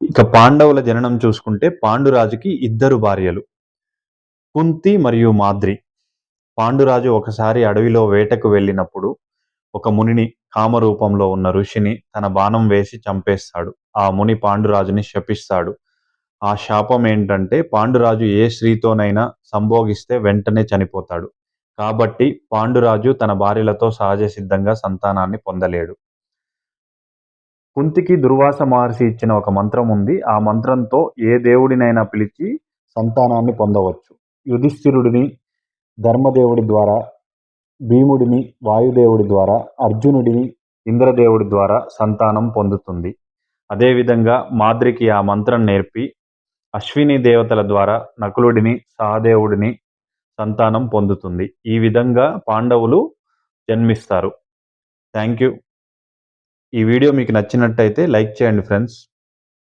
ఇక పాండవుల జననం చూసుకుంటే పాండురాజుకి ఇద్దరు భార్యలు కుంతి మరియు మాద్రి. పాండురాజు ఒకసారి అడవిలో వేటకు వెళ్ళినప్పుడు ఒక మునిని కామరూపంలో ఉన్న ఋషిని తన బాణం వేసి చంపేస్తాడు. ఆ ముని పాండురాజుని శపిస్తాడు. ఆ శాపం ఏంటంటే పాండురాజు ఏ స్త్రీతోనైనా సంభోగిస్తే వెంటనే చనిపోతాడు. కాబట్టి పాండురాజు తన భార్యలతో సహజ సిద్ధంగా సంతానాన్ని పొందలేడు. కుంతికి దుర్వాస మహర్షి ఇచ్చిన ఒక మంత్రం ఉంది. ఆ మంత్రంతో ఏ దేవుడినైనా పిలిచి సంతానాన్ని పొందవచ్చు. యుధిష్ఠిరుడిని ధర్మదేవుడి ద్వారా భీముడిని వాయుదేవుడి ద్వారా అర్జునుడిని ఇంద్రదేవుడి ద్వారా సంతానం పొందుతుంది. అదేవిధంగా మాద్రికి ఆ మంత్రం నేర్పి అశ్విని దేవతల ద్వారా నకులుడిని సహదేవుడిని సంతానం పొందుతుంది. ఈ విధంగా పాండవులు జన్మిస్తారు. Thank you. ఈ వీడియో మీకు నచ్చినట్టయితే లైక్ చేయండి ఫ్రెండ్స్.